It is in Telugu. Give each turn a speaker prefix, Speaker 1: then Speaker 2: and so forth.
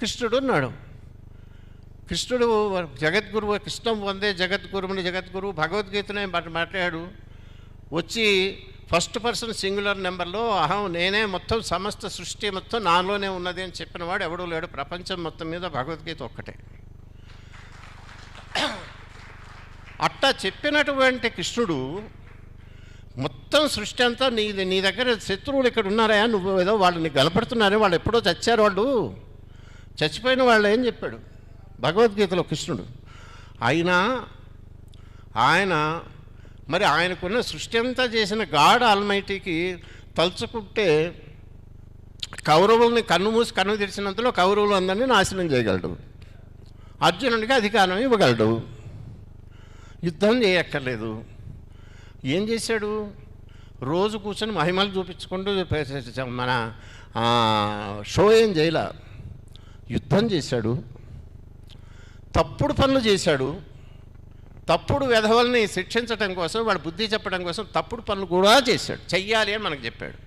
Speaker 1: కృష్ణుడు ఉన్నాడు. కృష్ణుడు జగద్గురువు కృష్ణం వందే జగద్గురువుని జగద్గురు భగవద్గీతనే మాట్లాడు. వచ్చి ఫస్ట్ పర్సన్ సింగులర్ నెంబర్లో అహం నేనే మొత్తం సమస్త సృష్టి మొత్తం నాలోనే ఉన్నది అని చెప్పిన వాడు ఎవడూ లేడు. ప్రపంచం మొత్తం మీద భగవద్గీత ఒక్కటే. అట్టా చెప్పినటువంటి కృష్ణుడు మొత్తం సృష్టి అంతా నీ నీ దగ్గర శత్రువులు ఇక్కడ ఉన్నారా? నువ్వు ఏదో వాళ్ళని గలపడుతున్నారే వాళ్ళు ఎప్పుడో చచ్చారు వాళ్ళు. చచ్చిపోయిన వాళ్ళు ఏం చెప్పాడు? భగవద్గీతలో కృష్ణుడు అయినా ఆయన మరి ఆయనకున్న సృష్టి అంతా చేసిన గాడ్ ఆల్మైటీకి తలుచుకుంటే కౌరవుల్ని కన్ను మూసి కన్ను తెరిచినంతలో కౌరవులు అందరినీ నాశనం చేయగలడు. అర్జునుడికి అధికారం ఇవ్వగలడు. యుద్ధం చేయక్కర్లేదు. ఏం చేశాడు? రోజు కూర్చొని మహిమలు చూపించుకుంటూ మన షో ఏం చేయలే? యుద్ధం చేశాడు. తప్పుడు పనులు చేశాడు. తప్పుడు విధవల్ని శిక్షించడం కోసం వాడు బుద్ధి చెప్పడం కోసం తప్పుడు పనులు కూడా చేశాడు. చెయ్యాలి అని మనకు చెప్పాడు.